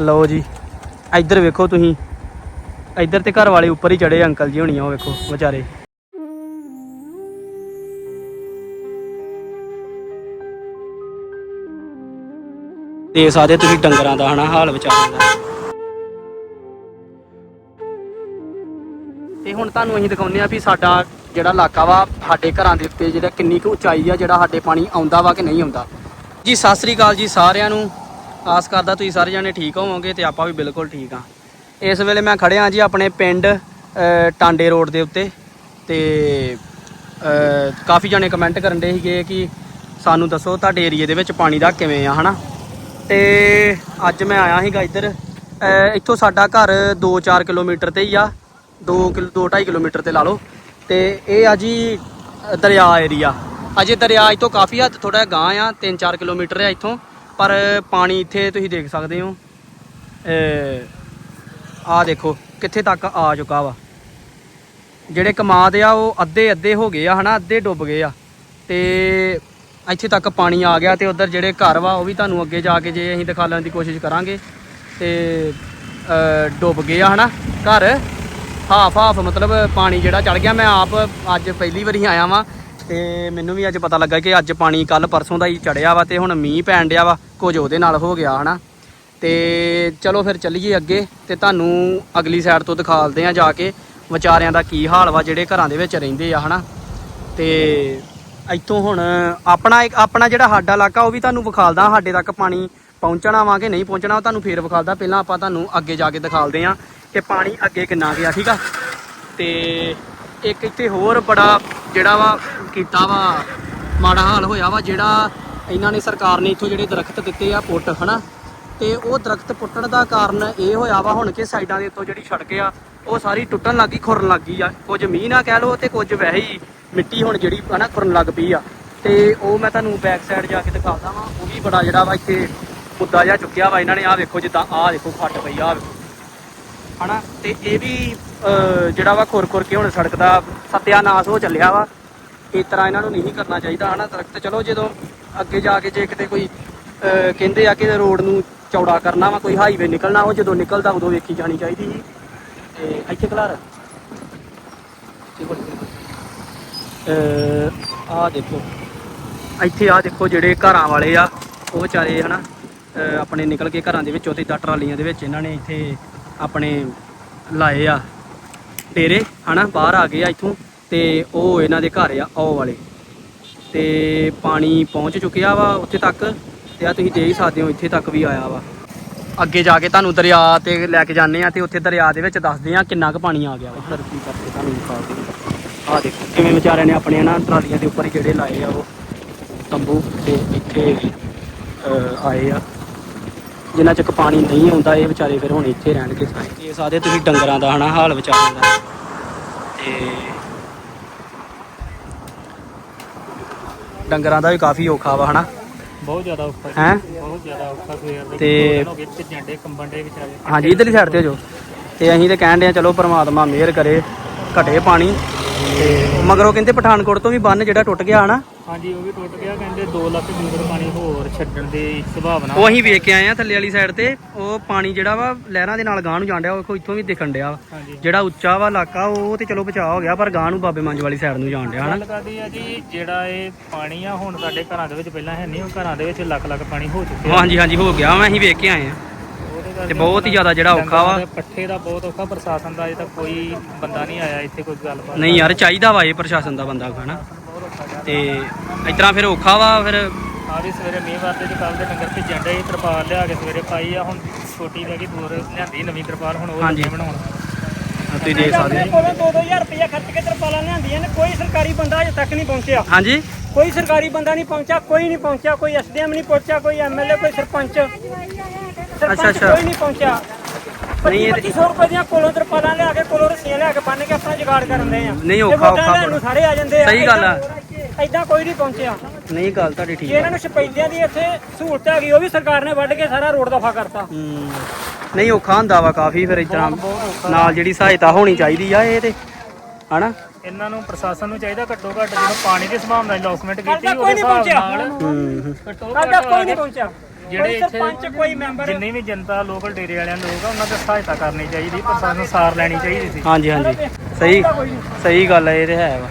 ਲਓ ਜੀ, ਇੱਧਰ ਵੇਖੋ ਤੁਸੀਂ। ਇੱਧਰ ਤੇ ਘਰ ਵਾਲੇ ਉੱਪਰ ਹੀ ਚੜੇ ਅੰਕਲ ਜੀ ਹੋਣੀ ਆ ਉਹ ਵੇਖੋ, ਵਿਚਾਰੇ। ਦੇ ਸਕਦੇ ਤੁਸੀਂ ਡੰਗਰਾਂ ਦਾ, ਹਨਾ, ਹਾਲ ਵਿਚਾਰਿਆਂ ਦਾ। ਤੇ ਹੁਣ ਤੁਹਾਨੂੰ ਅਸੀਂ ਦਿਖਾਉਂਦੇ ਆ ਵੀ ਸਾਡਾ ਜਿਹੜਾ ਇਲਾਕਾ ਵਾ, ਸਾਡੇ ਘਰਾਂ ਦੇ ਉੱਤੇ ਜਿਹੜਾ ਕਿੰਨੀ ਕੁ ਉਚਾਈ ਆ, ਜਿਹੜਾ ਸਾਡੇ ਪਾਣੀ ਆਉਂਦਾ ਵਾ ਕਿ ਨਹੀਂ ਆਉਂਦਾ। ਜੀ, ਸਤਿ ਸ੍ਰੀ ਅਕਾਲ ਜੀ ਸਾਰਿਆਂ ਨੂੰ। ਆਸ ਕਰਦਾ ਤੁਸੀਂ ਸਾਰੇ ਜਾਣੇ ਠੀਕ ਹੋਵੋਗੇ ਤੇ ਆਪਾਂ ਵੀ ਬਿਲਕੁਲ ਠੀਕ ਆ ਇਸ ਵੇਲੇ ਮੈਂ ਖੜਿਆ ਜੀ ਆਪਣੇ ਪਿੰਡ ਟਾਂਡੇ ਰੋਡ ਦੇ ਉੱਤੇ ਤੇ ਕਾਫੀ ਜਣੇ ਕਮੈਂਟ ਕਰਨ ਦੇ ਸੀਗੇ ਕਿ ਸਾਨੂੰ ਦੱਸੋ ਤੁਹਾਡੇ ਏਰੀਏ ਦੇ ਵਿੱਚ ਪਾਣੀ ਦਾ ਕਿਵੇਂ ਆ, ਹਨਾ? ਤੇ ਅੱਜ ਮੈਂ ਆਇਆ ਸੀਗਾ ਇੱਧਰ ਇੱਥੋਂ ਸਾਡਾ ਘਰ 2-4 ਕਿਲੋਮੀਟਰ ਤੇ ਹੀ ਆ 2 ਕਿਲੋ 2.5 ਕਿਲੋਮੀਟਰ ਤੇ ਲਾ ਲਓ। ਤੇ ਇਹ ਆ ਜੀ ਦਰਿਆ ਏਰੀਆ। ਅਜੇ ਦਰਿਆ ਇੱਥੋਂ ਕਾਫੀ ਹੱਦ ਥੋੜਾ ਗਾਂ ਆ 3-4 ਕਿਲੋਮੀਟਰ ਆ ਇੱਥੋਂ। ਪਰ ਪਾਣੀ ਇੱਥੇ ਤੁਸੀਂ ਦੇਖ ਸਕਦੇ ਹੋ। ਆ ਦੇਖੋ, ਕਿੱਥੇ ਤੱਕ ਆ ਚੁੱਕਾ ਵਾ। ਜਿਹੜੇ ਕਮਾਦ ਆ, ਉਹ ਅੱਧੇ ਅੱਧੇ ਹੋ ਗਏ ਆ, ਹਨਾ, ਅੱਧੇ ਡੁੱਬ ਗਏ ਆ। ਤੇ ਇੱਥੇ ਤੱਕ ਪਾਣੀ ਆ ਗਿਆ ਤੇ ਉਧਰ ਜਿਹੜੇ ਘਰ ਵਾ, ਉਹ ਵੀ ਤੁਹਾਨੂੰ ਅੱਗੇ ਜਾ ਕੇ ਜੇ ਅਸੀਂ ਦਿਖਾ ਲੈਣ ਦੀ ਕੋਸ਼ਿਸ਼ ਕਰਾਂਗੇ। ਤੇ ਡੁੱਬ ਗਏ ਆ, ਹਨਾ, ਘਰ। ਹਾਫ ਹਾਫ ਮਤਲਬ ਪਾਣੀ ਜਿਹੜਾ ਚੜ ਗਿਆ। ਮੈਂ ਆਪ ਅੱਜ ਪਹਿਲੀ ਵਾਰੀ ਆਇਆ ਵਾਂ। ਤੇ ਮੈਨੂੰ ਵੀ ਅੱਜ ਪਤਾ ਲੱਗਾ ਕਿ ਅੱਜ ਪਾਣੀ ਕੱਲ ਪਰਸੋਂ ਦਾ ਹੀ ਚੜਿਆ ਵਾ ਤੇ ਹੁਣ ਮੀਂਹ ਪੈਣ ਡਿਆ ਵਾ, ਕੁਝ ਉਹਦੇ ਨਾਲ ਹੋ ਗਿਆ ਹਨਾ। ਤੇ ਚਲੋ ਫਿਰ ਚੱਲੀਏ ਅੱਗੇ ਤੇ ਤੁਹਾਨੂੰ ਅਗਲੀ ਸਾਈਡ ਤੋਂ ਦਿਖਾਲਦੇ ਆ ਜਾ ਕੇ ਵਿਚਾਰਿਆਂ ਦਾ ਕੀ ਹਾਲ ਵਾ ਜਿਹੜੇ ਘਰਾਂ ਦੇ ਵਿੱਚ ਰਹਿੰਦੇ ਆ ਹਨਾ। ਤੇ ਇੱਥੋਂ ਹੁਣ ਆਪਣਾ ਇੱਕ, ਆਪਣਾ ਜਿਹੜਾ ਸਾਡਾ ਇਲਾਕਾ ਉਹ ਵੀ ਤੁਹਾਨੂੰ ਵਿਖਾਲਦਾ ਸਾਡੇ ਤੱਕ ਪਾਣੀ ਪਹੁੰਚਣਾ ਵਾ ਕਿ ਨਹੀਂ ਪਹੁੰਚਣਾ ਉਹ ਤੁਹਾਨੂੰ ਫੇਰ ਵਿਖਾਲਦਾ। ਪਹਿਲਾਂ ਆਪਾਂ ਤੁਹਾਨੂੰ ਅੱਗੇ ਜਾ ਕੇ ਦਿਖਾਲਦੇ ਆ ਕਿ ਪਾਣੀ ਅੱਗੇ ਕਿੰਨਾ ਗਿਆ, ਠੀਕ ਆ? ਤੇ ਇੱਕ ਇੱਥੇ ਹੋਰ ਬੜਾ ਜਿਹੜਾ ਵਾ ਕੀਤਾ ਵਾ, ਮਾੜਾ ਹਾਲ ਹੋਇਆ ਵਾ, ਜਿਹੜਾ ਇਹਨਾਂ ਨੇ ਸਰਕਾਰ ਨੇ ਇੱਥੋਂ ਜਿਹੜੇ ਦਰਖਤ ਦਿੱਤੇ ਆ ਪੁੱਟ, ਹਨਾ? ਤੇ ਉਹ ਦਰਖਤ ਪੁੱਟਣ ਦਾ ਕਾਰਨ ਇਹ ਹੋਇਆ ਵਾ ਹੁਣ ਕਿ ਸਾਈਡਾਂ ਦੇ ਉੱਤੋਂ ਜਿਹੜੀ ਸੜਕ ਆ, ਉਹ ਸਾਰੀ ਟੁੱਟਣ ਲੱਗੀ ਖੁਰਨ ਲੱਗੀ ਆ। ਕੁਝ ਮੀਂਹ ਨਾ ਕਹਿ ਲਓ ਤੇ ਕੁਝ ਵੈਸੇ ਹੀ ਮਿੱਟੀ ਹੁਣ ਜਿਹੜੀ, ਹਨਾ, ਖੁਰਨ ਲੱਗ ਪਈ ਆ। ਤੇ ਉਹ ਮੈਂ ਤੁਹਾਨੂੰ ਬੈਕ ਸਾਈਡ ਜਾ ਕੇ ਦਿਖਾਉਂਦਾ ਵਾਂ, ਉਹ ਵੀ ਬੜਾ ਜਿਹੜਾ ਵਾ ਇੱਥੇ ਮੁੱਦਾ ਜਿਹਾ ਚੁੱਕਿਆ ਵਾ ਇਹਨਾਂ ਨੇ। ਆਹ ਵੇਖੋ ਜਿੱਦਾਂ, ਆਹ ਦੇਖੋ ਫੱਟ ਪਈ ਆ। ਹਨਾ? ਤੇ ਇਹ ਵੀ ਜਿਹੜਾ ਵਾ ਖੁਰ ਖੁਰ ਕੇ ਹੁਣ ਸੜਕ ਦਾ ਸਤਿਆਨਾਸ਼ ਹੋ ਚੱਲਿਆ ਵਾ। ਇਸ ਤਰ੍ਹਾਂ ਇਹਨਾਂ ਨੂੰ ਨਹੀਂ ਕਰਨਾ ਚਾਹੀਦਾ ਹਨਾ? ਦਰਖਤ ਚਲੋ ਜਦੋਂ ਅੱਗੇ ਜਾ ਕੇ ਜੇ ਕਿਤੇ ਕੋਈ ਕਹਿੰਦੇ ਆ ਕਿ ਰੋਡ ਨੂੰ ਚੌੜਾ ਕਰਨਾ ਵਾ ਕੋਈ ਹਾਈਵੇ ਨਿਕਲਣਾ ਉਹ ਜਦੋਂ ਨਿਕਲਦਾ ਉਦੋਂ ਵੇਖੀ ਜਾਣੀ ਚਾਹੀਦੀ ਸੀ। ਤੇ ਇੱਥੇ ਖਲਾਰ ਆ ਦੇਖੋ। ਇੱਥੇ ਆ ਦੇਖੋ ਜਿਹੜੇ ਘਰਾਂ ਵਾਲੇ ਆ ਉਹ ਵਿਚਾਰੇ ਹਨਾ? ਅਹ, ਆਪਣੇ ਨਿਕਲ ਕੇ ਘਰਾਂ ਦੇ ਵਿੱਚੋਂ ਤੇ ਟਰਾਲੀਆਂ ਦੇ ਵਿੱਚ ਇਹਨਾਂ ਨੇ ਇੱਥੇ ਆਪਣੇ ਲਾਏ ਆ। ਡੇਰੇ, ਹਨਾ, ਬਾਹਰ ਆ ਗਏ ਆ ਇੱਥੋਂ, ਤੇ ਉਹ ਇਹਨਾਂ ਦੇ ਘਰ ਆ ਉਹ ਵਾਲੇ। ਤੇ ਪਾਣੀ ਪਹੁੰਚ ਚੁੱਕਿਆ ਵਾ ਉੱਥੇ ਤੱਕ, ਤੇ ਆ ਤੁਸੀਂ ਦੇਖ ਹੀ ਸਕਦੇ ਹੋ, ਇੱਥੇ ਤੱਕ ਵੀ ਆਇਆ ਵਾ। ਅੱਗੇ ਜਾ ਕੇ ਤੁਹਾਨੂੰ ਦਰਿਆ ਤੇ ਲੈ ਕੇ ਜਾਂਦੇ ਆ, ਤੇ ਉੱਥੇ ਦਰਿਆ ਦੇ ਵਿੱਚ ਦੱਸਦੇ ਆ ਕਿੰਨਾ ਕੁ ਪਾਣੀ ਆ ਗਿਆ ਵਾ। ਇੱਧਰ ਕੀ ਕਰਕੇ ਤੁਹਾਨੂੰ ਦਿਖਾ ਆ। ਦੇਖੋ, ਕਿਵੇਂ ਵਿਚਾਰਿਆਂ ਨੇ ਆਪਣੇ ਨਾ ਟਰਾਲੀਆਂ ਦੇ ਉੱਪਰ ਜਿਹੜੇ ਲਾਏ ਆ ਉਹ, ਤੰਬੂ ਤੇ ਇੱਥੇ ਆਏ ਆ। ਜਿੰਨਾ ਚਿਰ ਪਾਣੀ ਨਹੀਂ ਆਉਂਦਾ ਇਹ ਵਿਚਾਰੇ ਫਿਰ ਹੁਣ ਇੱਥੇ ਰਹਿਣਗੇ ਸਾਰੇ। ਇਹ ਸਾਰੇ ਤੁਸੀਂ ਡੰਗਰਾਂ ਦਾ ਹਨਾ ਹਾਲ ਵਿਚਾਰਿਆਂ ਦਾ। ਤੇ ਡੰਗਰਾਂ ਦਾ ਵੀ ਕਾਫੀ ਔਖਾ ਵਾ ਹਨਾ? ਬਹੁਤ ਜ਼ਿਆਦਾ ਔਖਾ ਜੀ, ਹੈ? ਬਹੁਤ ਜ਼ਿਆਦਾ ਔਖਾ ਦੇ ਤੇ- ਦੋ ਜੰਡੇ ਕੰਬਣ ਦੇ ਵਿਚਾਰੇ। ਹਾਂਜੀ ਇਧਰਲੀ ਸਾਈਡ ਤੇ ਜਾਓ। ਤੇ ਅਸੀਂ ਤੇ ਕਹਿਣ ਡਏ ਆ ਚਲੋ ਪ੍ਰਮਾਤਮਾ ਮਿਹਰ ਕਰੇ ਘਟੇ ਪਾਣੀ। ਤੇ ਮਗਰੋਂ ਕਹਿੰਦੇ ਪਠਾਨਕੋਟ ਤੋਂ ਵੀ ਬੰਨ ਜਿਹੜਾ ਟੁੱਟ ਗਿਆ ਹਨਾ? ਹਾਂਜੀ ਉਹ ਵੀ ਟੁੱਟ ਗਿਆ ਕਹਿੰਦੇ 2 ਲੱਖ ਲੀਟਰ ਪਾਣੀ ਹੋਰ ਛੱਡਣ ਦੀ ਸੰਭਾਵਨਾ ਉਹ ਅਸੀਂ ਵੇਖ ਕੇ ਆਏ ਆ ਥੱਲੇ ਵਾਲੀ ਸਾਈਡ ਤੇ ਉਹ ਪਾਣੀ ਜਿਹੜਾ ਵਾ ਲਹਿਰਾਂ ਦੇ ਨਾਲ ਗਾਂ ਨੂੰ ਜਾਣ ਡਿਆ ਉਹ ਵੇਖੋ ਇੱਥੋਂ ਵੀ ਦਿਖਣ ਡਿਆ ਵਾ। ਹਾਂਜੀ ਜਿਹੜਾ ਉੱਚਾ ਵਾ ਇਲਾਕਾ ਉਹ ਤੇ ਚਲੋ ਬਚਾਅ ਹੋ ਗਿਆ ਪਰ ਗਾਂ ਨੂੰ ਬਾਬੇ ਮੰਜ ਵਾਲੀ ਸਾਈਡ ਨੂੰ ਜਾਣ ਡਿਆ ਹਨਾ। ਗੱਲ ਕਰਦੀ ਆ ਜੀ ਜਿਹੜਾ ਇਹ ਪਾਣੀ ਆ ਹੁਣ ਸਾਡੇ ਘਰਾਂ ਦੇ ਵਿੱਚ ਪਹਿਲਾਂ ਹੈ ਨਹੀਂ ਉਹ ਘਰਾਂ ਦੇ ਵਿੱਚ ਲੱਖ ਲੱਖ ਪਾਣੀ ਹੋ ਚੁੱਕਿਆ। ਹਾਂਜੀ ਹਾਂਜੀ ਹੋ ਗਿਆ ਵਾ ਅਸੀਂ ਵੇਖ ਕੇ ਆਏ ਆ ਉਹਦੇ ਕਰਕੇ ਤੇ ਬਹੁਤ ਹੀ ਜ਼ਿਆਦਾ ਜਿਹੜਾ ਔਖਾ ਵਾ। ਡੰਗਰਾਂ ਦੇ ਪੱਠੇ ਦਾ ਬਹੁਤ ਔਖਾ ਪ੍ਰਸ਼ਾਸਨ ਦਾ ਅਜੇ ਤੱਕ ਕੋਈ ਬੰਦਾ ਨਹੀਂ ਆਇਆ ਇੱਥੇ ਕੋਈ ਗੱਲਬਾਤ ਨਹੀਂ ਯਾਰ ਚਾਹੀਦਾ ਵਾ ਇਹ ਪ੍ਰਸ਼ਾਸਨ ਦਾ ਬੰਦਾ ਹਨਾ। ਤੇ ਇਸ ਤਰ੍ਹਾਂ ਫਿਰ ਔਖਾ ਵਾ ਫਿਰ ਆ ਵੀ ਸਵੇਰੇ ਮੀਂਹ ਵਰਦੇ ਚ ਕੱਲ ਦੇ ਡੰਗਰ ਭਿੱਜਣ ਡੇ ਤਰਪਾਲ ਲਿਆ ਕੇ ਸਵੇਰੇ ਪਾਈ ਆ ਹੁਣ ਛੋਟੀ ਰਹਿ ਗਈ ਦੂਰ ਲਿਆਂਦੀ ਨਵੀਂ ਤਰਪਾਲ ਹੁਣ ਉਹ ਹਾਂਜੀ। ਲੱਗੇ ਬਣਾਉਣ। ਤੁਸੀਂ ਦੇਖ ਸਕਦੇ ਆਪਣੇ ਕੋਲੋਂ 2-2000 ਰੁਪਇਆ ਖਰਚ ਕੇ ਤਰਪਾਲਾਂ ਲਿਆਂਦੀਆਂ ਨੇ ਕੋਈ ਸਰਕਾਰੀ ਬੰਦਾ ਅਜੇ ਤੱਕ ਨਹੀਂ ਪਹੁੰਚਿਆ। ਹਾਂਜੀ। ਕੋਈ ਸਰਕਾਰੀ ਬੰਦਾ ਨਹੀਂ ਪਹੁੰਚਿਆ ਕੋਈ ਨਹੀਂ ਪਹੁੰਚਿਆ ਕੋਈ ਐਸਡੀਐਮ ਨਹੀਂ ਪਹੁੰਚਿਆ ਕੋਈ ਐਮਐਲਏ ਕੋਈ ਸਰਪੰਚ। ਸਰਪੰਚ ਅੱਛਾ। ਕੋਈ ਨਹੀਂ ਪਹੁੰਚਿਆ। ਨਹੀਂ, ਇਹ- 2500 ਰੁਪਏ ਦੀਆਂ ਕੋਲੋਂ ਤਰਪਾਲਾਂ ਲਿਆ ਕੇ ਕੋਲੋਂ ਰਸੀਆਂ ਲਿਆ ਕੇ ਬੰਨ ਕੇ ਆਪਣਾ ਜੁਗਾੜ ਕਰਨ ਦੇ ਆ। ਨਹੀਂ, ਤੇ ਔਖਾ- ਔਖਾ ਸਾਰੇ ਆ ਜਾਂਦੇ ਆ। ਸਹੀ ਗੱਲ ਆ। ਐਦਾਂ ਕੋਈ ਨਹੀਂ ਪਹੁੰਚਿਆ। ਨਹੀਂ ਗੱਲ ਤੁਹਾਡੀ ਠੀਕ ਜੇ ਇਹਨਾਂ ਨੂੰ ਸਪੈਲਿਆਂ ਦੀ ਇੱਥੇ ਸਹੂਲਤ ਹੈਗੀ ਉਹ ਵੀ ਸਰਕਾਰ ਨੇ ਵੱਢ ਕੇ ਸਾਰਾ ਰੋਡ ਦਫਾ ਕਰਤਾ। ਹੂੰ। ਨਹੀਂ ਔਖਾ ਹੁੰਦਾ ਵਾ ਕਾਫੀ ਫਿਰ ਤਰ੍ਹਾਂ ਨਾਲ ਜਿਹੜੀ ਸਹਾਇਤਾ ਹੋਣੀ ਚਾਹੀਦੀ ਆ ਇਹ ਤੇ ਹਨਾ? ਇਹਨਾਂ ਨੂੰ ਪ੍ਰਸ਼ਾਸਨ ਨੂੰ ਚਾਹੀਦਾ ਘੱਟੋ ਘੱਟ ਜਦੋਂ ਪਾਣੀ ਦੀ ਸੰਭਾਵਨਾ ਅਨਾਉਂਸਮੈਂਟ ਕੀਤੀ ਕਰਦਾ ਉਹਦੇ ਕੋਈ ਨਹੀਂ ਹਿਸਾਬ ਪਹੁੰਚਿਆ। ਨਾਲ ਹੂੰ। ਘੱਟੋ ਸਾਡਾ ਘੱਟ ਕੋਈ ਨਹੀਂ ਪਹੁੰਚਿਆ। ਜਿਹੜੇ ਇੱਥੇ ਸਰਪੰਚ ਕੋਈ ਮੈਂਬਰ। ਜਿੰਨੀ ਵੀ ਜਨਤਾ ਲੋਕਲ ਡੇਰੇ ਵਾਲਿਆਂ ਲੋਕ ਆ ਉਹਨਾਂ ਦੀ ਸਹਾਇਤਾ ਕਰਨੀ ਚਾਹੀਦੀ ਪਰ ਸਾਨੂੰ ਸਾਰ ਲੈਣੀ ਚਾਹੀਦੀ ਸੀ। ਹਾਂਜੀ ਹਾਂਜੀ। ਸਹੀ ਸਹੀ ਗੱਲ ਹੈ ਇਹ ਤੇ ਹੈ ਵਾ।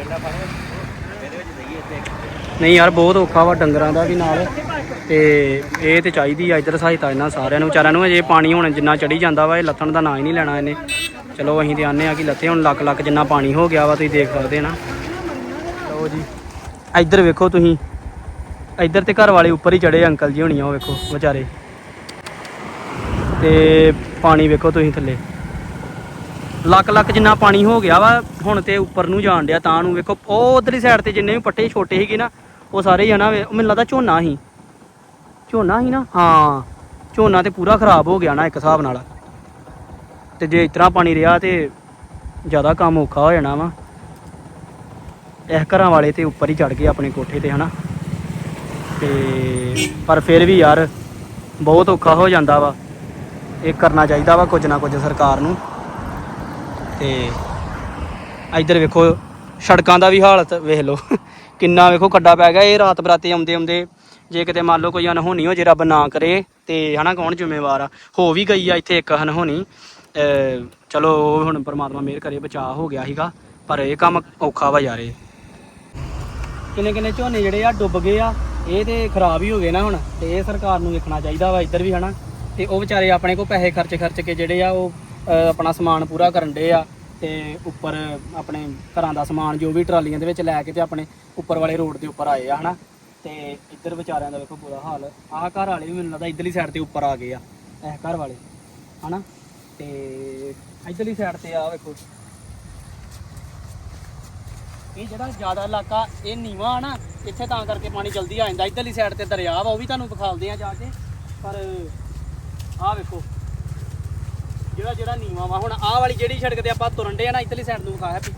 ਨਹੀਂ ਯਾਰ, ਬਹੁਤ ਔਖਾ ਵਾ ਡੰਗਰਾਂ ਦਾ ਵੀ ਨਾਲ। ਤੇ ਇਹ ਤੇ ਚਾਹੀਦੀ ਆ, ਇੱਧਰ ਸਹਾਇਤਾ ਇਹਨਾਂ ਸਾਰਿਆਂ ਨੂੰ। ਵਿਚਾਰਿਆਂ ਨੂੰ ਅਜੇ ਪਾਣੀ ਹੁਣ ਜਿੰਨਾ ਚੜੀ ਜਾਂਦਾ ਵਾ, ਇਹ ਲੱਥਣ ਦਾ ਨਾਂ ਹੀ ਨਹੀਂ ਲੈਣਾ ਇਹਨੇ। ਚਲੋ, ਅਸੀਂ ਤੇ ਆਨੇ ਆ ਕਿ ਲੱਥੇ ਹੁਣ ਲੱਖ ਲੱਖ ਜਿੰਨਾ ਪਾਣੀ ਹੋ ਗਿਆ ਵਾ, ਤੁਸੀਂ ਦੇਖ ਸਕਦੇ ਨਾ। ਲਓ ਜੀ, ਇੱਧਰ ਵੇਖੋ ਤੁਸੀਂ। ਇੱਧਰ ਤੇ ਘਰ ਵਾਲੇ ਉੱਪਰ ਹੀ ਚੜੇ ਅੰਕਲ ਜੀ ਹੋਣੀ ਉਹ ਵੇਖੋ ਵਿਚਾਰੇ। ਤੇ ਪਾਣੀ ਵੇਖੋ ਤੁਸੀਂ ਥੱਲੇ। ਲੱਕ ਲੱਕ ਜਿੰਨਾ ਪਾਣੀ ਹੋ ਗਿਆ ਵਾ, ਹੁਣ ਤੇ ਉੱਪਰ ਨੂੰ ਜਾਣ ਡਿਆ, ਤਾਂ ਨੂੰ ਵੇਖੋ। ਉਹ ਉਧਰਲੀ ਸਾਈਡ ਤੇ ਜਿੰਨੇ ਵੀ ਪੱਟੇ ਛੋਟੇ ਸੀਗੇ ਨਾ, ਉਹ ਸਾਰੇ ਜਣਾ ਮੈਨੂੰ ਲੱਗਦਾ ਝੋਨਾ ਸੀ। ਝੋਨਾ ਸੀ ਨਾ? ਹਾਂ, ਝੋਨਾ ਤੇ ਪੂਰਾ ਖਰਾਬ ਹੋ ਗਿਆ ਨਾ ਇੱਕ ਹਿਸਾਬ ਨਾਲ। ਤੇ ਜੇ ਇਤਨਾ ਪਾਣੀ ਰਿਹਾ ਤੇ ਜ਼ਿਆਦਾ ਕੰਮ ਔਖਾ ਹੋ ਜਾਣਾ ਵਾ। ਇਹ ਘਰਾਂ ਵਾਲੇ ਤੇ ਉੱਪਰ ਹੀ ਚੜ ਗਏ ਆਪਣੇ ਕੋਠੇ ਤੇ, ਹਨਾ। ਤੇ ਪਰ ਫਿਰ ਵੀ ਯਾਰ, ਬਹੁਤ ਔਖਾ ਹੋ ਜਾਂਦਾ ਵਾ। ਇਹ ਕਰਨਾ ਚਾਹੀਦਾ ਵਾ ਕੁਝ ਨਾ ਕੁਝ ਸਰਕਾਰ ਨੂੰ। ਤੇ ਇੱਧਰ ਵੇਖੋ, ਸੜਕਾਂ ਦਾ ਵੀ ਹਾਲਤ ਵੇਖ ਲਓ। ਕਿੰਨਾ ਵੇਖੋ ਕੱਡਾ ਪੈ ਗਿਆ, ਇਹ ਰਾਤ ਬਰਾਤੇ ਆਉਂਦੇ ਆਉਂਦੇ ਜੇ ਕਿਤੇ ਮੰਨ ਲਓ ਕੋਈ ਅਨਹੋਣੀ ਹੋ ਜੇ, ਰੱਬ ਨਾ ਕਰੇ, ਤੇ ਹਨਾ ਕੌਣ ਜ਼ਿੰਮੇਵਾਰ ਆ? ਹੋ ਵੀ ਗਈ ਆ ਇੱਥੇ ਇੱਕ ਅਨਹੋਣੀ ਚਲੋ, ਉਹ ਹੁਣ ਪ੍ਰਮਾਤਮਾ ਮਿਹਰ ਕਰੇ, ਬਚਾਅ ਹੋ ਗਿਆ ਸੀਗਾ, ਪਰ ਇਹ ਕੰਮ ਔਖਾ ਵਾ ਯਾਰ ਇਹ। ਕਿੰਨੇ ਕਿੰਨੇ ਝੋਨੇ ਜਿਹੜੇ ਆ ਡੁੱਬ ਗਏ ਆ, ਇਹ ਤੇ ਖਰਾਬ ਹੀ ਹੋ ਗਏ ਨਾ ਹੁਣ, ਤੇ ਇਹ ਸਰਕਾਰ ਨੂੰ ਵੇਖਣਾ ਚਾਹੀਦਾ ਵਾ ਇੱਧਰ ਵੀ ਹਨਾ। ਤੇ ਉਹ ਵਿਚਾਰੇ ਆਪਣੇ ਕੋ ਪੈਸੇ ਖਰਚ ਖਰਚ ਕੇ ਜਿਹੜੇ ਆ, ਉਹ ਆਪਣਾ ਸਮਾਨ ਪੂਰਾ ਕਰਨ ਦੇ ਆ ਤੇ ਉੱਪਰ ਆਪਣੇ ਘਰਾਂ ਦਾ ਸਮਾਨ ਜੋ ਵੀ ਟਰਾਲੀਆਂ ਦੇ ਵਿੱਚ ਲੈ ਕੇ ਤੇ ਆਪਣੇ ਉੱਪਰ ਵਾਲੇ ਰੋਡ ਦੇ ਉੱਪਰ ਆਏ ਆ, ਹਨਾ? ਤੇ ਇੱਧਰ ਵਿਚਾਰਿਆਂ ਦਾ ਵੇਖੋ ਬੁਰਾ ਹਾਲ। ਆਹ ਘਰ ਵਾਲੇ ਵੀ ਮੈਨੂੰ ਲੱਗਦਾ ਇੱਧਰਲੀ ਸਾਈਡ ਤੇ ਉੱਪਰ ਆ ਗਏ ਆ, ਇਹ ਘਰ ਵਾਲੇ, ਹਨਾ? ਤੇ ਇੱਧਰਲੀ ਸਾਈਡ ਤੇ ਆ ਵੇਖੋ। ਇਹ ਜਿਹੜਾ ਜ਼ਿਆਦਾ ਇਲਾਕਾ, ਇਹ ਨੀਵਾ ਆ ਨਾ ਇੱਥੇ ਤਾਂ ਕਰਕੇ ਪਾਣੀ ਜਲਦੀ ਆ ਜਾਂਦਾ। ਇੱਧਰਲੀ ਸਾਈਡ ਤੇ ਦਰਿਆ ਵਾ, ਉਹ ਵੀ ਤੁਹਾਨੂੰ ਵਿਖਾਲਦੇ ਆ ਜਾ ਕੇ। ਪਰ ਆਹ ਵੇਖੋ ਜਿਹੜਾ ਜਿਹੜਾ ਨੀਵਾ ਵਾ। ਹੁਣ ਆਹ ਵਾਲੀ ਜਿਹੜੀ ਸੜਕ ਤੇ ਆਪਾਂ ਤੁਰਨ ਦੇ ਆ ਨਾ, ਇੱਧਰਲੀ ਸਾਈਡ ਨੂੰ ਵਿਖਾਇਆ ਵੀ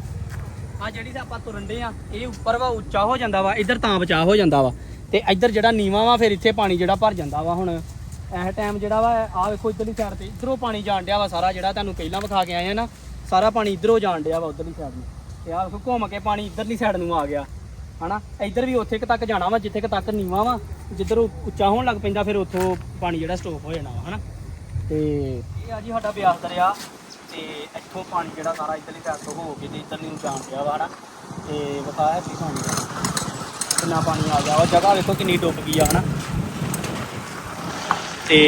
ਆ ਜਿਹੜੀ ਤੇ ਆਪਾਂ ਤੁਰਨ ਦੇ ਆ, ਇਹ ਉੱਪਰ ਵਾ, ਉੱਚਾ ਹੋ ਜਾਂਦਾ ਵਾ, ਇੱਧਰ ਤਾਂ ਬਚਾ ਹੋ ਜਾਂਦਾ ਵਾ। ਤੇ ਇੱਧਰ ਜਿਹੜਾ ਨੀਵਾ ਵਾ, ਫਿਰ ਇੱਥੇ ਪਾਣੀ ਜਿਹੜਾ ਭਰ ਜਾਂਦਾ ਵਾ ਹੁਣ। ਇਹ ਟਾਈਮ ਜਿਹੜਾ ਵਾ, ਆਹ ਵੇਖੋ ਇੱਧਰਲੀ ਸਾਈਡ ਤੇ, ਇੱਧਰੋਂ ਪਾਣੀ ਜਾਣ ਡਿਆ ਵਾ ਸਾਰਾ ਜਿਹੜਾ ਤੁਹਾਨੂੰ ਪਹਿਲਾਂ ਵਿਖਾ ਕੇ ਆਏ ਆ ਨਾ, ਸਾਰਾ ਪਾਣੀ ਇੱਧਰੋਂ ਜਾਣ ਡਿਆ ਵਾ ਉੱਧਰਲੀ ਸਾਈਡ ਨੂੰ। ਤੇ ਆਹ ਵੇਖੋ ਘੁੰਮ ਕੇ ਪਾਣੀ ਇੱਧਰਲੀ ਸਾਈਡ ਨੂੰ ਆ ਗਿਆ। ਹਨਾ? ਇੱਧਰ ਵੀ ਉੱਥੇ ਤੱਕ ਜਾਣਾ ਵਾ, ਜਿੱਥੇ ਤੱਕ ਨੀਵਾ ਵਾ, ਜਿੱਧਰ ਉਹ ਉੱਚਾ ਹੋਣ ਲੱਗ ਪੈਂਦਾ, ਫਿਰ ਉੱਥੋਂ ਪਾਣੀ ਜਿਹੜਾ ਸਟੋਪ ਹੋ ਜਾਣਾ ਵਾ, ਹਨਾ? ਤੇ ਇਹ ਆ ਜੀ ਸਾਡਾ ਬਿਆਸ ਦਰਿਆ ਤੇ ਇੱਥੋਂ ਪਾਣੀ ਜਿਹੜਾ ਸਾਰਾ ਇੱਧਰਲੀ ਸਾਈਡ ਤੋਂ ਹੋ ਕੇ ਤੇ ਇੱਧਰ ਨੂੰ ਜਾਣ ਡਿਆ ਵਾ ਹਨਾ। ਤੇ ਵਿਖਾਇਆ ਸੀ ਪਾਣੀ ਦਾ। ਕਿੰਨਾ ਪਾਣੀ ਆ ਗਿਆ ਵਾ, ਜਗ੍ਹਾ ਵੇਖੋ ਕਿੰਨੀ ਡੁੱਬ ਗਈ ਆ ਹਨਾ। ਤੇ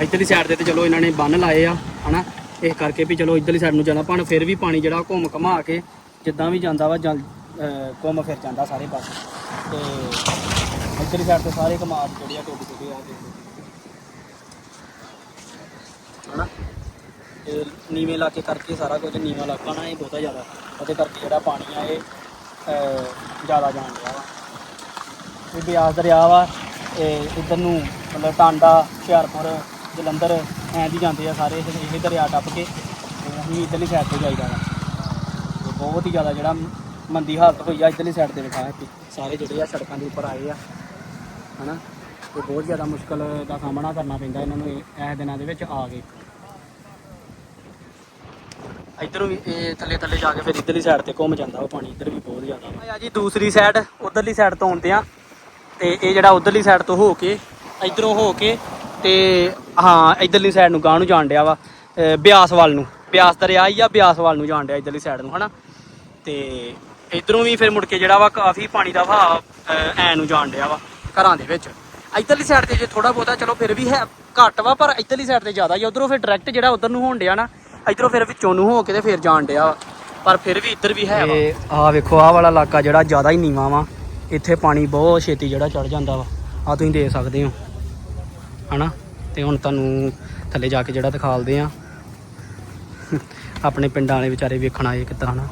ਇੱਧਰਲੀ ਸਾਈਡ ਦੇ ਤੇ ਚਲੋ ਇਹਨਾਂ ਨੇ ਬੰਨ ਲਾਏ ਆ ਹਨਾ। ਇਸ ਕਰਕੇ ਵੀ ਚਲੋ ਇੱਧਰਲੀ ਸਾਈਡ ਨੂੰ ਜਾਣਾ, ਪਰ ਫਿਰ ਵੀ ਪਾਣੀ ਜਿਹੜਾ ਘੁੰਮ ਘਮਾ ਕੇ ਜਿੱਦਾਂ ਵੀ ਜਾਂਦਾ ਵਾ ਜਲ ਘੁੰਮ ਫਿਰ ਜਾਂਦਾ ਸਾਰੇ ਪਾਸੇ। ਤੇ ਇੱਧਰਲੀ ਸਾਈਡ ਤੇ ਸਾਰੇ ਕਮਾਦ ਜਿਹੜੇ ਆ ਡੁੱਬ ਚੁੱਕੇ ਆ ਦੇਖ ਲਓ ਹਨਾ ਤੇ ਨੀਵੇਂ ਇਲਾਕੇ ਕਰਕੇ ਸਾਰਾ ਕੁਝ ਨੀਵਾਂ ਇਲਾਕਾ ਨਾ ਇਹ ਬਹੁਤਾ ਜ਼ਿਆਦਾ। ਉਹਦੇ ਕਰਕੇ ਜਿਹੜਾ ਪਾਣੀ ਆ ਇਹ ਅਹ, ਜ਼ਿਆਦਾ ਜਾਣ ਰਿਹਾ ਵਾ। ਇਹ ਬਿਆਸ ਦਰਿਆ ਵਾ ਇਹ ਇੱਧਰ ਨੂੰ ਮਤਲਬ ਟਾਂਡਾ ਹੁਸ਼ਿਆਰਪੁਰ ਜਲੰਧਰ ਐਂ ਦੀ ਜਾਂਦੇ ਆ ਸਾਰੇ ਇਹ ਇਹ ਦਰਿਆ ਟੱਪ ਕੇ ਤੇ ਅਸੀਂ ਇੱਧਰਲੀ ਸਾਈਡ ਤੇ ਜਾਈਦਾ ਵਾ। ਤੇ ਬਹੁਤ ਹੀ ਜ਼ਿਆਦਾ ਜਿਹੜਾ ਮੰਦੀ ਹਾਲਤ ਹੋਈ ਆ ਇੱਧਰਲੀ ਸਾਈਡ ਤੇ ਵਿਖਾਇਆ ਕਿ ਸਾਰੇ ਜਿਹੜੇ ਆ ਸੜਕਾਂ ਦੇ ਉੱਪਰ ਆਏ ਆ ਹਨਾ? ਤੇ ਬਹੁਤ ਜ਼ਿਆਦਾ ਮੁਸ਼ਕਲ ਦਾ ਸਾਹਮਣਾ ਕਰਨਾ ਪੈਂਦਾ ਇਹਨਾਂ ਨੂੰ ਇਹ ਇਹ ਦਿਨਾਂ ਦੇ ਵਿੱਚ ਆ ਕੇ। ਇੱਧਰੋਂ ਵੀ ਇਹ ਥੱਲੇ ਥੱਲੇ ਜਾ ਕੇ ਫਿਰ ਇੱਧਰਲੀ ਸਾਈਡ ਤੇ ਘੁੰਮ ਜਾਂਦਾ ਉਹ ਪਾਣੀ ਇੱਧਰ ਵੀ ਬਹੁਤ ਜ਼ਿਆਦਾ ਆ ਜੀ ਦੂਸਰੀ ਸਾਈਡ ਉਧਰਲੀ ਸਾਈਡ ਤੋਂ ਆਉਂਦੇ ਆ। ਤੇ ਇਹ ਜਿਹੜਾ ਉਧਰਲੀ ਸਾਈਡ ਤੋਂ ਹੋ ਕੇ ਇੱਧਰੋਂ ਹੋ ਕੇ ਤੇ ਹਾਂ ਇੱਧਰਲੀ ਸਾਈਡ ਨੂੰ ਗਾਂ ਨੂੰ ਜਾਣ ਡਿਆ ਵਾ ਬਿਆਸ ਵੱਲ ਨੂੰ। ਬਿਆਸ ਦਰਿਆ ਹੀ ਆ ਬਿਆਸ ਵੱਲ ਨੂੰ ਜਾਣ ਡਿਆ ਇੱਧਰਲੀ ਸਾਈਡ ਨੂੰ ਹਨਾ? ਤੇ ਇਧਰੋਂ ਵੀ ਫਿਰ ਮੁੜ ਕੇ ਜਿਹੜਾ ਵਾ ਕਾਫੀ ਪਾਣੀ ਦਾ ਵਹਾਅ ਅਹ, ਐ ਨੂੰ ਜਾਣ ਡਿਆ ਵਾ ਘਰਾਂ ਦੇ ਵਿੱਚ। ਇਧਰਲੀ ਸਾਈਡ ਤੇ ਜੇ ਥੋੜਾ ਬਹੁਤਾ ਚਲੋ ਫਿਰ ਵੀ ਹੈ ਘੱਟ ਵਾ ਪਰ ਇਧਰਲੀ ਸਾਈਡ ਤੇ ਜ਼ਿਆਦਾ ਹੀ ਉਧਰੋਂ ਫਿਰ ਡਾਇਰੈਕਟ ਜਿਹੜਾ ਉਧਰ ਨੂੰ ਹੋਣ ਡਿਆ ਨਾ ਇਧਰੋਂ ਫਿਰ ਵਿੱਚੋਂ ਨੂੰ ਹੋ ਕੇ ਤੇ ਫਿਰ ਜਾਣ ਡਿਆ ਵਾ। ਪਰ ਫਿਰ ਵੀ ਇੱਧਰ ਵੀ ਹੈ ਵਾ। ਆਹ ਵੇਖੋ ਆਹ ਵਾਲਾ ਇਲਾਕਾ ਜਿਹੜਾ ਜ਼ਿਆਦਾ ਹੀ ਨੀਵਾਂ ਵਾ। ਇੱਥੇ ਪਾਣੀ ਬਹੁਤ ਛੇਤੀ ਜਿਹੜਾ ਚੜ ਜਾਂਦਾ ਵਾ। ਆ ਤੁਸੀਂ ਦੇਖ ਸਕਦੇ ਹੋ। ਹਨਾ? ਤੇ ਹੁਣ ਤੁਹਾਨੂੰ ਥੱਲੇ ਜਾ ਕੇ ਜਿਹੜਾ ਦਿਖਾਲਦੇ ਆ। ਆਪਣੇ ਪਿੰਡਾਂ ਵਾਲੇ ਵਿਚਾਰੇ ਵੇਖਣ ਆਏ ਕਿੱਦਾਂ ਹਨਾ?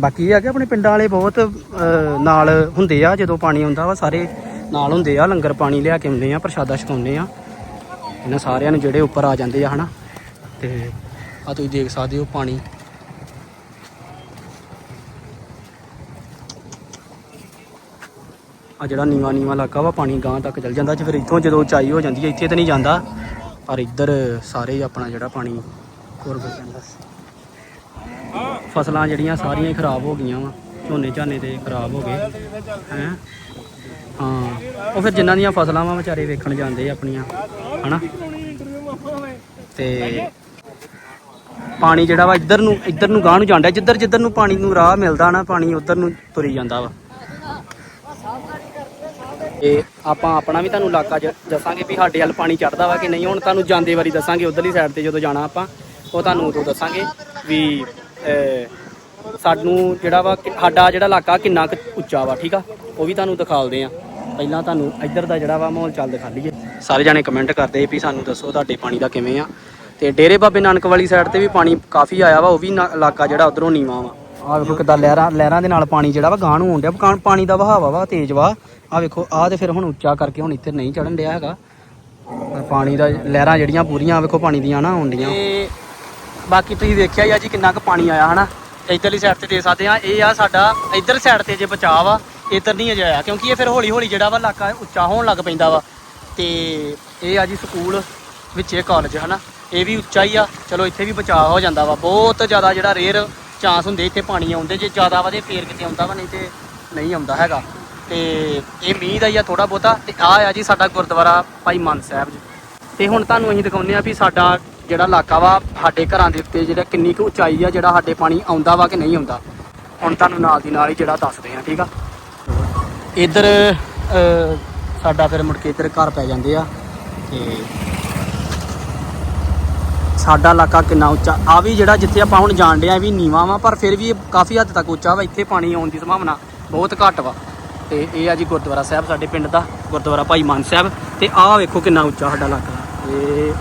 ਬਾਕੀ ਇਹ ਆ ਕਿ ਆਪਣੇ ਪਿੰਡਾਂ ਵਾਲੇ ਬਹੁਤ ਅਹ, ਨਾਲ ਹੁੰਦੇ ਆ। ਜਦੋਂ ਪਾਣੀ ਆਉਂਦਾ ਵਾ ਸਾਰੇ ਨਾਲ ਹੁੰਦੇ ਆ। ਲੰਗਰ ਪਾਣੀ ਲਿਆ ਕੇ ਆਉਂਦੇ ਆ ਪ੍ਰਸ਼ਾਦਾ ਛਕਾਉਂਦੇ ਆ। ਇਹਨਾਂ ਸਾਰਿਆਂ ਨੂੰ ਜਿਹੜੇ ਉੱਪਰ ਆ ਜਾਂਦੇ ਆ ਹਨਾ? ਤੇ ਆ ਤੁਸੀਂ ਦੇਖ ਸਕਦੇ ਹੋ ਪਾਣੀ। ਆ ਜਿਹੜਾ ਨੀਵਾ ਨੀਵਾ ਇਲਾਕਾ ਵਾ, ਪਾਣੀ ਗਾਂ ਤੱਕ ਚਲ ਜਾਂਦਾ, ਤੇ ਫਿਰ ਇੱਥੋਂ ਜਦੋਂ ਉਚਾਈ ਹੋ ਜਾਂਦੀ ਹੈ, ਇੱਥੇ ਤਾਂ ਨਹੀਂ ਜਾਂਦਾ, ਪਰ ਇੱਧਰ ਸਾਰੇ ਹੀ ਆਪਣਾ ਜਿਹੜਾ ਪਾਣੀ ਹੋਰ ਵਗ ਜਾਂਦਾ। ਫਸਲਾਂ ਜਿਹੜੀਆਂ ਸਾਰੀਆਂ ਹੀ ਖਰਾਬ ਹੋ ਗਈਆਂ ਵਾ, ਝੋਨੇ ਝਾਨੇ ਤੇ ਖਰਾਬ ਹੋ ਗਏ, ਹੈ? ਹਾਂ, ਉਹ ਫਿਰ ਜਿਨ੍ਹਾਂ ਦੀਆਂ ਫਸਲਾਂ ਵਾ ਵਿਚਾਰੇ ਵੇਖਣ ਜਾਂਦੇ ਆ ਆਪਣੀਆਂ, ਹਨਾ? ਤੇ ਪਾਣੀ ਜਿਹੜਾ ਵਾ ਇੱਧਰ ਨੂੰ ਇੱਧਰ ਨੂੰ ਗਾਂ ਨੂੰ ਜਾਂਦਾ। ਜਿੱਧਰ ਜਿੱਧਰ ਨੂੰ ਪਾਣੀ ਨੂੰ ਰਾਹ ਮਿਲਦਾ ਨਾ ਪਾਣੀ ਉੱਧਰ ਨੂੰ ਤੁਰੀ ਜਾਂਦਾ ਵਾ। ਤੇ ਆਪਾਂ ਆਪਣਾ ਵੀ ਤੁਹਾਨੂੰ ਇਲਾਕਾ ਜ- ਦੱਸਾਂਗੇ ਵੀ ਸਾਡੇ ਵੱਲ ਪਾਣੀ ਚੜਦਾ ਵਾ ਕਿ ਨਹੀਂ। ਹੁਣ ਤੁਹਾਨੂੰ ਜਾਂਦੇ ਵਾਰੀ ਦੱਸਾਂਗੇ ਉਧਰਲੀ ਸਾਈਡ ਤੇ ਜਦੋਂ ਜਾਣਾ ਆਪਾਂ ਉਹ ਤੁਹਾਨੂੰ ਉਦੋਂ ਦੱਸਾਂਗੇ ਵੀ ਅਹ, ਸਾਨੂੰ ਜਿਹੜਾ ਵਾ ਕਿ- ਸਾਡਾ ਜਿਹੜਾ ਇਲਾਕਾ ਕਿੰਨਾ ਕੁ ਉੱਚਾ ਵਾ ਠੀਕ ਆ? ਉਹ ਵੀ ਤੁਹਾਨੂੰ ਦਿਖਾਲਦੇ ਆ। ਪਹਿਲਾਂ ਤੁਹਾਨੂੰ ਇੱਧਰ ਦਾ ਜਿਹੜਾ ਵਾ ਮਾਹੌਲ ਚੱਲ ਦਿਖਾ ਲਈਏ। ਸਾਰੇ ਜਾਣੇ ਕਮੈਂਟ ਕਰਦੇ ਵੀ ਸਾਨੂੰ ਦੱਸੋ ਤੁਹਾਡੇ ਪਾਣੀ ਦਾ ਕਿਵੇਂ ਆ। ਤੇ ਡੇਰੇ ਬਾਬੇ ਨਾਨਕ ਵਾਲੀ ਸਾਈਡ ਤੇ ਵੀ ਪਾਣੀ ਕਾਫੀ ਆਇਆ ਵਾ ਉਹ ਵੀ ਨਾ- ਇਲਾਕਾ ਜਿਹੜਾ ਉਧਰੋਂ ਨੀਵਾ ਵਾ। ਆ ਵੇਖੋ ਕਿਦਾਂ ਲਹਿਰਾਂ ਲਹਿਰਾਂ ਦੇ ਨਾਲ ਪਾਣੀ ਜਿਹੜਾ ਵਾ ਗਾਂ ਨੂੰ ਆਉਂਦਿਆ ਪਾਣੀ ਦਾ ਵਹਾਵਾ ਵਾ ਤੇਜ਼ ਵਾ। ਆ ਵੇਖੋ ਆ ਤੇ ਫਿਰ ਹੁਣ ਉੱਚਾ ਕਰਕੇ ਹੁਣ ਇੱਥੇ ਨਹੀਂ ਚੜਨ ਡਿਆ ਹੈਗਾ। ਪਾਣੀ ਦਾ ਲਹਿਰਾਂ ਜਿਹੜੀਆਂ ਪੂਰੀਆਂ ਵੇਖੋ ਪਾਣੀ ਦੀਆਂ ਨਾ ਆਉਂਦੀਆਂ ਤੇ ਬਾਕੀ ਤੁਸੀਂ ਵੇਖਿਆ ਹੀ ਆ ਜੀ ਕਿੰਨਾ ਕੁ ਪਾਣੀ ਆਇਆ ਹਨਾ? ਇੱਧਰਲੀ ਸਾਈਡ ਤੇ ਦੇ ਸਕਦੇ ਆ ਇਹ ਆ ਸਾਡਾ ਇੱਧਰ ਸਾਈਡ ਤੇ ਜੇ ਬਚਾਅ ਵਾ ਇੱਧਰ ਨਹੀਂ ਅਜੇ ਆਇਆ ਕਿਉਂਕਿ ਇਹ ਫਿਰ ਹੌਲੀ ਹੌਲੀ ਜਿਹੜਾ ਵਾ ਇਲਾਕਾ ਉੱਚਾ ਹੋਣ ਲੱਗ ਪੈਂਦਾ ਵਾ। ਤੇ ਇਹ ਆ ਜੀ ਸਕੂਲ ਵਿੱਚ ਇਹ ਕਾਲਜ ਹਨਾ? ਇਹ ਵੀ ਉੱਚਾ ਹੀ ਆ। ਚਲੋ, ਇੱਥੇ ਵੀ ਬਚਾਅ ਹੋ ਜਾਂਦਾ ਵਾ। ਬਹੁਤ ਜ਼ਿਆਦਾ ਜਿਹੜਾ ਰੇਅਰ ਚਾਂਸ ਹੁੰਦੇ ਇੱਥੇ ਪਾਣੀ ਆਉਂਦੇ। ਜੇ ਜ਼ਿਆਦਾ ਵਧੇ ਫੇਰ ਕਿਤੇ ਆਉਂਦਾ ਵਾ, ਨਹੀਂ ਤੇ ਨਹੀਂ ਆਉਂਦਾ ਹੈਗਾ। ਤੇ ਇਹ ਮੀਂਹ ਦਾ ਹੀ ਆ ਥੋੜਾ ਬਹੁਤਾ। ਤੇ ਆ ਆ ਜੀ ਸਾਡਾ ਗੁਰਦੁਆਰਾ ਭਾਈ ਮਨ ਸਾਹਿਬ ਜੀ। ਤੇ ਹੁਣ ਤੁਹਾਨੂੰ ਅਸੀਂ ਦਿਖਾਉਂਦੇ ਆ ਵੀ ਸਾਡਾ ਜਿਹੜਾ ਇਲਾਕਾ ਵਾ, ਸਾਡੇ ਘਰਾਂ ਦੇ ਉੱਤੇ ਜਿਹੜਾ ਕਿੰਨੀ ਕੁ ਉਚਾਈ ਆ, ਜਿਹੜਾ ਸਾਡੇ ਪਾਣੀ ਆਉਂਦਾ ਵਾ ਕਿ ਨਹੀਂ ਆਉਂਦਾ। ਹੁਣ ਤੁਹਾਨੂੰ ਨਾਲ ਦੀ ਨਾਲ ਹੀ ਜਿਹੜਾ ਦੱਸਦੇ ਆ ਠੀਕ ਆ? ਇੱਧਰ ਸਾਡਾ ਫਿਰ ਮੁੜ ਕੇ ਇੱਧਰ ਘਰ ਪੈ ਜਾਂਦੇ ਆ। ਤੇ ਸਾਡਾ ਇਲਾਕਾ ਕਿੰਨਾ ਉੱਚਾ, ਆ ਵੀ ਜਿਹੜਾ ਜਿੱਥੇ ਆਪਾਂ ਹੁਣ ਜਾਣ ਡਿਆ ਵੀ ਨੀਵਾ ਵਾ, ਪਰ ਫਿਰ ਵੀ ਇਹ ਕਾਫੀ ਹੱਦ ਤੱਕ ਉੱਚਾ ਵਾ, ਇੱਥੇ ਪਾਣੀ ਆਉਣ ਦੀ ਸੰਭਾਵਨਾ ਬਹੁਤ ਘੱਟ ਵਾ। ਤੇ ਇਹ ਆ ਜੀ ਗੁਰਦੁਆਰਾ ਸਾਹਿਬ, ਸਾਡੇ ਪਿੰਡ ਦਾ ਗੁਰਦੁਆਰਾ ਭਾਈ ਮਾਨ ਸਾਹਿਬ। ਤੇ ਆਹ ਵੇਖੋ ਕਿੰਨਾ ਉੱਚਾ ਸਾਡਾ ਇਲਾਕਾ। ਇਹ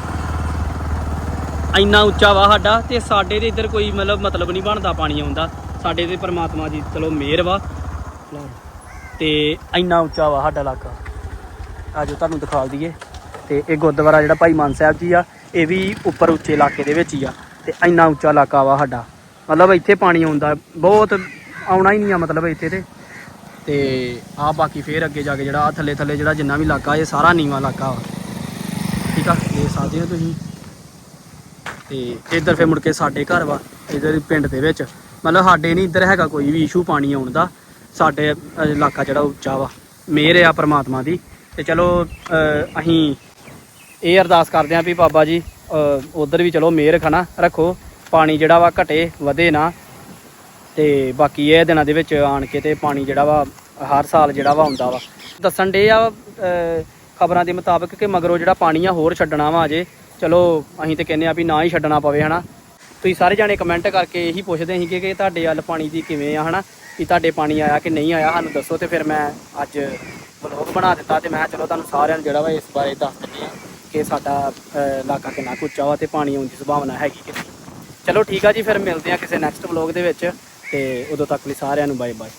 ਇੰਨਾ ਉੱਚਾ ਵਾ ਸਾਡਾ, ਤੇ ਸਾਡੇ ਦੇ ਇੱਧਰ ਕੋਈ ਮਤਲਬ ਮਤਲਬ ਨਹੀਂ ਬਣਦਾ ਪਾਣੀ ਆਉਂਦਾ। ਸਾਡੇ ਤੇ ਪਰਮਾਤਮਾ ਦੀ ਚਲੋ ਮਿਹਰ ਵਾ। ਤੇ ਇੰਨਾ ਉੱਚਾ ਵਾ ਸਾਡਾ ਇਲਾਕਾ। ਆਜੋ ਤੁਹਾਨੂੰ ਦਿਖਾ ਦਈਏ। ਤੇ ਇਹ ਗੁਰਦੁਆਰਾ ਜਿਹੜਾ ਭਾਈ ਮਾਨ ਸਾਹਿਬ ਜੀ ਆ ਇਹ ਵੀ ਉੱਪਰ ਉੱਚੇ ਇਲਾਕੇ ਦੇ ਵਿੱਚ ਹੀ ਆ ਤੇ ਇੰਨਾ ਉੱਚਾ ਇਲਾਕਾ ਵਾ ਸਾਡਾ। ਮਤਲਬ ਇੱਥੇ ਪਾਣੀ ਆਉਂਦਾ, ਬਹੁਤ ਆਉਣਾ ਹੀ ਨਹੀਂ ਆ ਮਤਲਬ ਇੱਥੇ ਤੇ। ਤੇ ਆ ਬਾਕੀ ਫੇਰ ਅੱਗੇ ਜਾ ਕੇ ਜਿਹੜਾ ਆ ਥੱਲੇ ਥੱਲੇ ਜਿਹੜਾ ਜਿੰਨਾ ਵੀ ਇਲਾਕਾ, ਇਹ ਸਾਰਾ ਨੀਵਾਂ ਇਲਾਕਾ ਵਾ। ਠੀਕ ਆ? ਇਹ ਸਕਦੇ ਹੋ ਤੁਸੀਂ। ਤੇ ਇੱਧਰ ਫੇਰ ਮੁੜ ਕੇ ਸਾਡੇ ਘਰ ਵਾ, ਇੱਧਰ ਪਿੰਡ ਦੇ ਵਿੱਚ। ਮਤਲਬ ਸਾਡੇ ਨਹੀਂ, ਇੱਧਰ ਹੈਗਾ ਕੋਈ ਵੀ ਇਸ਼ੂ ਪਾਣੀ ਆਉਣ ਦਾ। ਸਾਡੇ ਇਲਾਕਾ ਜਿਹੜਾ ਉੱਚਾ ਵਾ। ਮਿਹਰ ਆ ਪ੍ਰਮਾਤਮਾ ਦੀ। ਤੇ ਚਲੋ ਅਸੀਂ ਇਹ ਅਰਦਾਸ ਕਰਦੇ ਆਂ ਵੀ ਬਾਬਾ ਜੀ ਉਧਰ ਵੀ ਚਲੋ ਮਿਹਰ ਖਣਾ ਰੱਖੋ, ਪਾਣੀ ਜਿਹੜਾ ਵਾ ਘਟੇ, ਵਧੇ ਨਾ। ਤੇ ਬਾਕੀ ਇਹ ਦਿਨਾਂ ਦੇ ਵਿੱਚ ਆਣ ਕੇ ਤੇ ਪਾਣੀ ਜਿਹੜਾ ਵਾ ਹਰ ਸਾਲ ਜਿਹੜਾ ਵਾ ਹੁੰਦਾ ਵਾ। ਦੱਸਣ ਦੇ ਆ ਖਬਰਾਂ ਦੇ ਮੁਤਾਬਕ ਕਿ ਮਗਰੋਂ ਜਿਹੜਾ ਪਾਣੀ ਆ ਹੋਰ ਛੱਡਣਾ ਵਾ ਅਜੇ। ਚਲੋ, ਅਸੀਂ ਤੇ ਕਹਿੰਦੇ ਆ ਵੀ ਨਾ ਹੀ ਛੱਡਣਾ ਪਵੇ, ਹਨਾ। ਤੁਸੀਂ ਸਾਰੇ ਜਾਣੇ ਕਮੈਂਟ ਕਰਕੇ ਇਹੀ ਪੁੱਛਦੇ ਸੀ ਕਿ ਤੁਹਾਡੇ ਵੱਲ ਪਾਣੀ ਦੀ ਕਿਵੇਂ ਆ, ਹਨਾ? ਵੀ ਤੁਹਾਡੇ ਪਾਣੀ ਆਇਆ ਕਿ ਨਹੀਂ ਆਇਆ, ਸਾਨੂੰ ਦੱਸੋ ਤੇ ਫਿਰ ਮੈਂ ਅੱਜ ਵਲੌਗ ਬਣਾ ਦਿੱਤਾ ਤੇ ਮੈਂ ਕਿਹਾ ਚਲੋ ਤੁਹਾਨੂੰ ਸਾਰਿਆਂ ਨੂੰ ਜਿਹੜਾ ਵਾ ਇਸ ਬਾਰੇ ਦੱਸ ਦਿੰਦੇ ਆ। ਕਿ ਸਾਡਾ ਇਲਾਕਾ ਕਿੰਨਾ ਕੁ ਉੱਚਾ ਵਾ ਤੇ ਪਾਣੀ ਆਉਣ ਦੀ ਸੰਭਾਵਨਾ ਹੈਗੀ ਕਿ ਨਹੀਂ। ਚਲੋ ਠੀਕ ਆ ਜੀ, ਫਿਰ ਮਿਲਦੇ ਆ ਕਿਸੇ ਨੈਕਸਟ ਵਲੌਗ ਦੇ ਵਿੱਚ ਤੇ ਉਦੋਂ ਤੱਕ ਲਈ ਸਾਰਿਆਂ ਨੂੰ ਬਾਏ ਬਾਏ